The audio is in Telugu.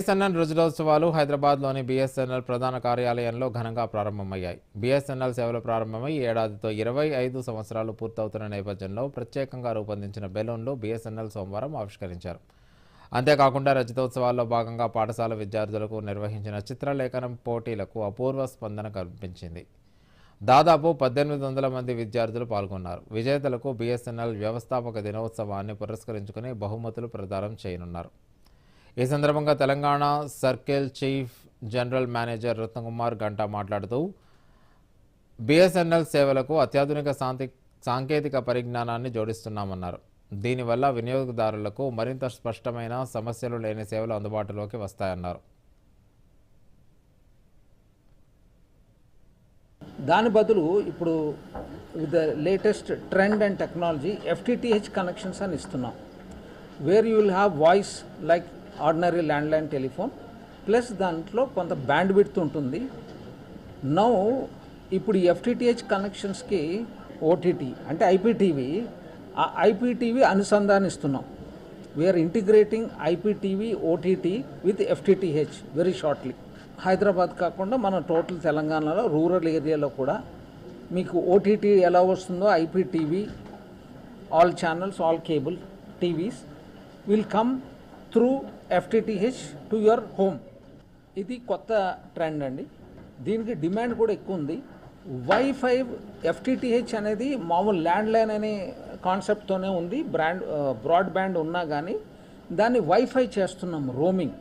బిఎస్ఎన్ఎల్ రుజులోత్సవాలు హైదరాబాద్లోని బిఎస్ఎన్ఎల్ ప్రధాన కార్యాలయంలో ఘనంగా ప్రారంభమయ్యాయి. బిఎస్ఎన్ఎల్ సేవలు ప్రారంభమై ఏడాదితో ఇరవై ఐదు సంవత్సరాలు పూర్తవుతున్న నేపథ్యంలో ప్రత్యేకంగా రూపొందించిన బెలూన్లు బిఎస్ఎన్ఎల్ సోమవారం ఆవిష్కరించారు. అంతేకాకుండా రజతోత్సవాల్లో భాగంగా పాఠశాల విద్యార్థులకు నిర్వహించిన చిత్రలేఖనం పోటీలకు అపూర్వ స్పందన కల్పించింది. దాదాపు పద్దెనిమిది వందల మంది విద్యార్థులు పాల్గొన్నారు. విజేతలకు బిఎస్ఎన్ఎల్ వ్యవస్థాపక దినోత్సవాన్ని పురస్కరించుకుని బహుమతులు ప్రదానం చేయనున్నారు. ఈ సందర్భంగా Telangana circle chief general manager Ratnakumar Ganta మాట్లాడుతూ బిఎస్ఎన్ఎల్ సేవలకు అత్యాధునిక సాంతి సాంకేతిక పరిజ్ఞానాన్ని జోడిస్తున్నామన్నారు. దీనివల్ల వినియోగదారులకు మరింత స్పష్టమైన సమస్యలు లేని సేవలు అందుబాటులోకి వస్తాయన్నారు. దాని బదులు ఇప్పుడు with the latest trend and technology FTTH connections అని ఇస్తున్నాం. Where you will have voice like ordinary landline telephone plus దాంట్లో కొంత బ్యాండ్ విడ్త్ ఉంటుంది. నౌ ఇప్పుడు ఎఫ్టీటీహెచ్ కనెక్షన్స్కి ఓటీటీ అంటే ఐపీటీవీ ఆ IPTV అనుసంధానిస్తున్నాం. We're integrating IPTV OTT with FTTH very shortly Hyderabad కాకుండా మన టోటల్ తెలంగాణలో రూరల్ ఏరియాలో కూడా మీకు ఓటీటీ ఎలా వస్తుందో IPTV all channels all cable TVs will come through FTTH to your home ఇది కొత్త ట్రెండ్ అండి. దీనికి డిమాండ్ కూడా ఎక్కువ ఉంది. వైఫై ఎఫ్టిటిహెచ్ అనేది మామూలు ల్యాండ్లైన్ అనే కాన్సెప్ట్తోనే ఉంది. బ్రాండ్ బ్రాడ్బ్యాండ్ ఉన్నా కానీ దాన్ని వైఫై చేస్తున్నాం రోమింగ్.